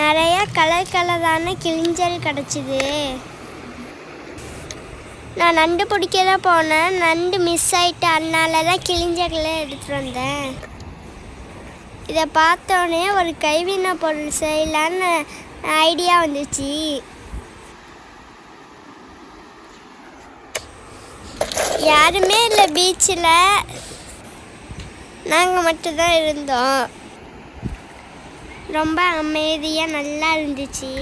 நிறைய கலர் கலரான கிழிஞ்சல் கிடச்சிது. நான் நண்டு பிடிக்க தான் போனேன். நண்டு மிஸ் ஆகிட்டு அதனால தான் கிழிஞ்சல்களை எடுத்துகிட்டு வந்தேன். இதை பார்த்தோன்னே ஒரு கைவினை பொருள் செய்யலான்னு ஐடியா வந்துச்சு. யாருமே இல்லை பீச்சில் நாங்கள் மட்டும்தான் இருந்தோம். ரொம்ப அமைதியாக நல்லா இருந்துச்சு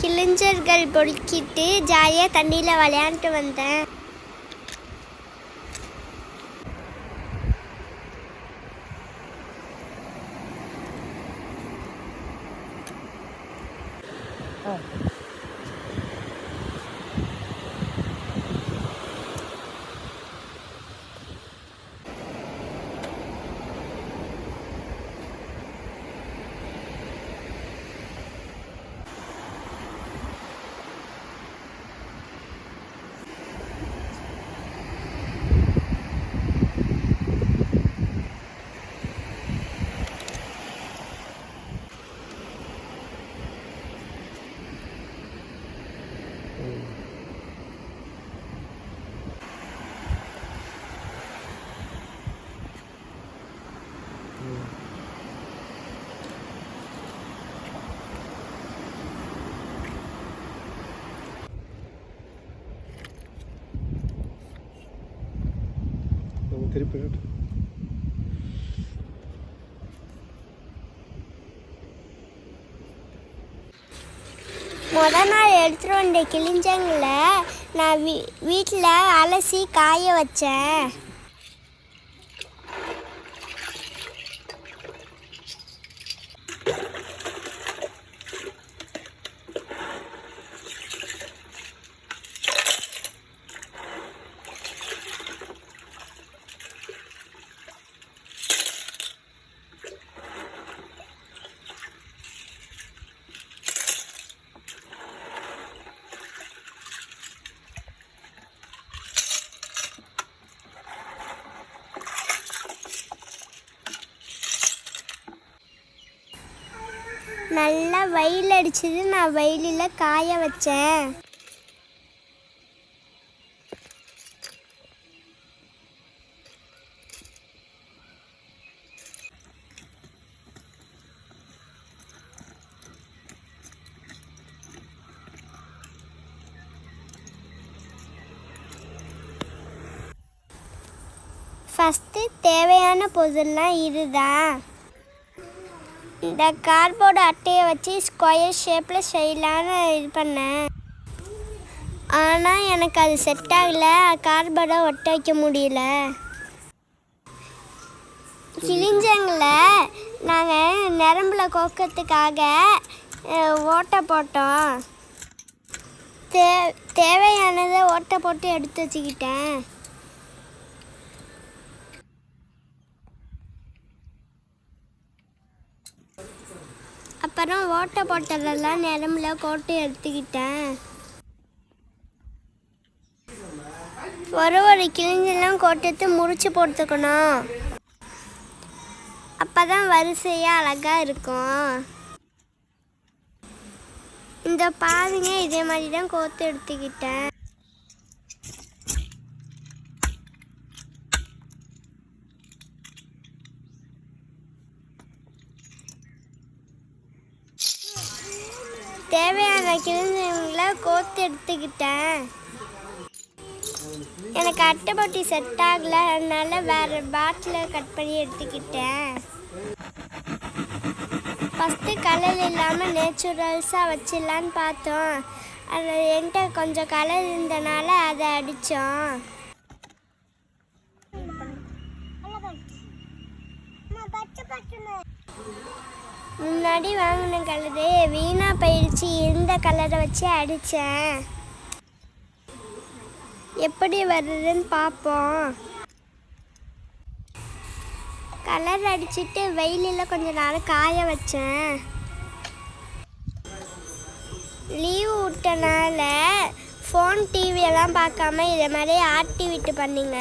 கிளிஞ்சர்கள் பொறுக்கிட்டு ஜாலியாக தண்ணியில் விளையாண்டுட்டு வந்தேன் Oh. திருப்பி முத நாள் எடுத்துகிட்டு வந்த கிழிஞ்சங்களை நான் வீ வீட்டில் அலசி காய வச்சேன். நல்லா வெயில் அடிச்சது நான் வெயிலில் காய வச்சேன். ஃபஸ்ட்டு தேவையான பொருள்லாம் இதுதான். இந்த கார்போர்டு அட்டையை வச்சு ஸ்கொயர் ஷேப்பில் செய்யலான்னு இது பண்ணேன். ஆனால் எனக்கு அது செட் ஆகலை. கார்போர்டை ஒட்ட வைக்க முடியல. கிழிஞ்சங்களை நாங்கள் நரம்பில் கோக்கிறதுக்காக ஓட்டை போட்டோம். தே தேவையானதை ஓட்டை போட்டு எடுத்து வச்சுக்கிட்டேன். அப்புறம் ஓட்டை போட்டதெல்லாம் நிலம்புல கோட்டு எடுத்துக்கிட்டேன். ஒரு ஒரு கிழிஞ்செல்லாம் கோட்டத்து முறிச்சு போட்டுக்கணும். அப்போ தான் வரிசையாக அழகாக இருக்கும். இந்த பாருங்க இதே மாதிரி தான் கோத்து எடுத்துக்கிட்டேன். தேவையான கிழங்குகளை கோத்து எடுத்துக்கிட்டேன். எனக்கு அட்டைப்பட்டி செட் ஆகல அதனால வேற பாட்டில் கட் பண்ணி எடுத்துக்கிட்டேன். ஃபஸ்ட்டு கலர் இல்லாமல் நேச்சுரல்ஸாக வச்சிடலான்னு பார்த்தோம். அது என்கிட்ட கொஞ்சம் கலர் இருந்தனால அதை அடித்தோம் முன்னாடி வாங்கின கலரு வீணா போயிடுச்சு இந்த கலரை வச்சு அடித்தேன் எப்படி வருதுன்னு பார்ப்போம். கலர் அடிச்சிட்டு வெயிலில் கொஞ்ச நாள் காய வச்சேன். லீவ் விட்டனால ஃபோன் டிவியெல்லாம் பார்க்காம இதை மாதிரி ஆக்டிவிட்டி பண்ணிங்க.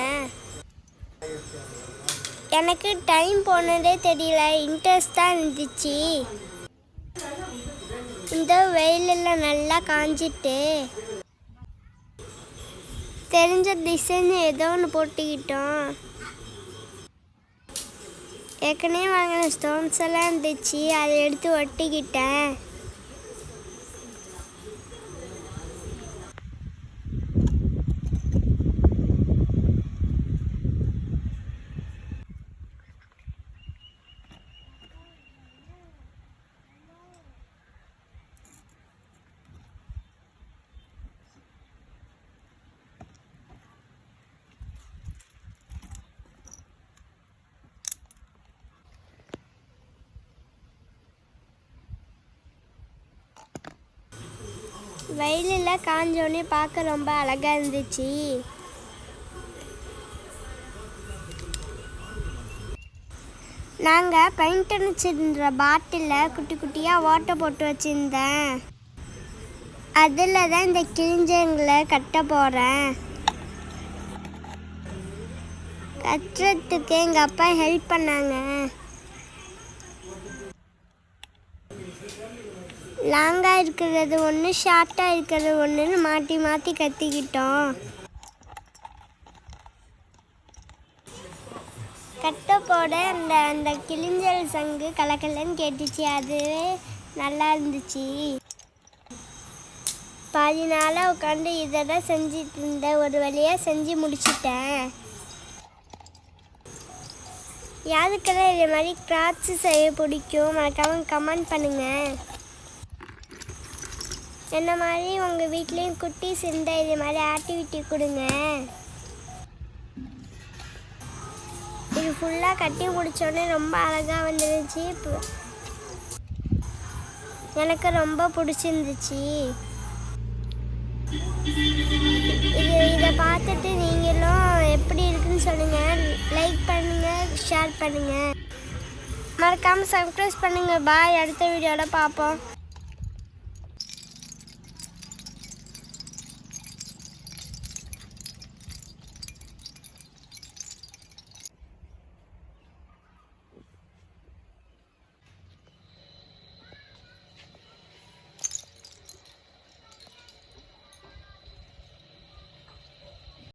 எனக்கு டைம் போனதே தெரியல. இன்ட்ரெஸ்ட் தான் இருந்துச்சு. இந்த வெயிலில் நல்லா காஞ்சிட்டு தெரிஞ்ச டிசைன் ஏதோ ஒன்று போட்டுக்கிட்டோம். ஏற்கனவே வாங்கின ஸ்டோன்ஸ் எல்லாம் இருந்துச்சு. அதை எடுத்து ஒட்டிக்கிட்டேன். வெயிலில் காஞ்சோடனே பார்க்க ரொம்ப அழகாக இருந்துச்சு. நாங்கள் பெயிண்ட் அடிச்சிருந்த பாட்டிலில் குட்டி குட்டியாக ஓட்டை போட்டு வச்சுருந்தேன். அதில் தான் இந்த கிழிஞ்சங்களை கட்ட போகிறேன் கட்டுறதுக்கு எங்கள் அப்பா ஹெல்ப் பண்ணாங்க. லாங்காக இருக்கிறது ஒன்று ஷார்ட்டாக இருக்கிறது ஒன்றுன்னு மாற்றி மாற்றி கத்திக்கிட்டோம். கட்டப்போட அந்த அந்த கிளிஞ்சல் சங்கு கலக்கலன்னு கேட்டுச்சு. அதுவே நல்லா இருந்துச்சு. பாதி நாளாக உட்காந்து இதை தான் செஞ்சிட்டு இருந்தேன் ஒரு வழியாக செஞ்சு முடிச்சிட்டேன். யாருக்கெல்லாம் இதே மாதிரி கிராஃப்ட்ஸு செய்ய பிடிக்கும் மறக்காமல் கமெண்ட் பண்ணுங்கள் என்ன மாதிரி உங்கள் வீட்லேயும் குட்டி சிந்த இது மாதிரி ஆக்டிவிட்டி கொடுங்க. இது ஃபுல்லாக கட்டி முடித்தோடனே ரொம்ப அழகாக வந்துருந்துச்சு இப்போ எனக்கு ரொம்ப பிடிச்சிருந்துச்சு. இது இதை பார்த்துட்டு நீங்களும் எப்படி இருக்குன்னு சொல்லுங்கள் லைக் பண்ணுங்கள் ஷேர் பண்ணுங்கள் மறக்காமல் சப்ஸ்கிரைப் பண்ணுங்கள் பாய் அடுத்த வீடியோவில் பார்ப்போம்.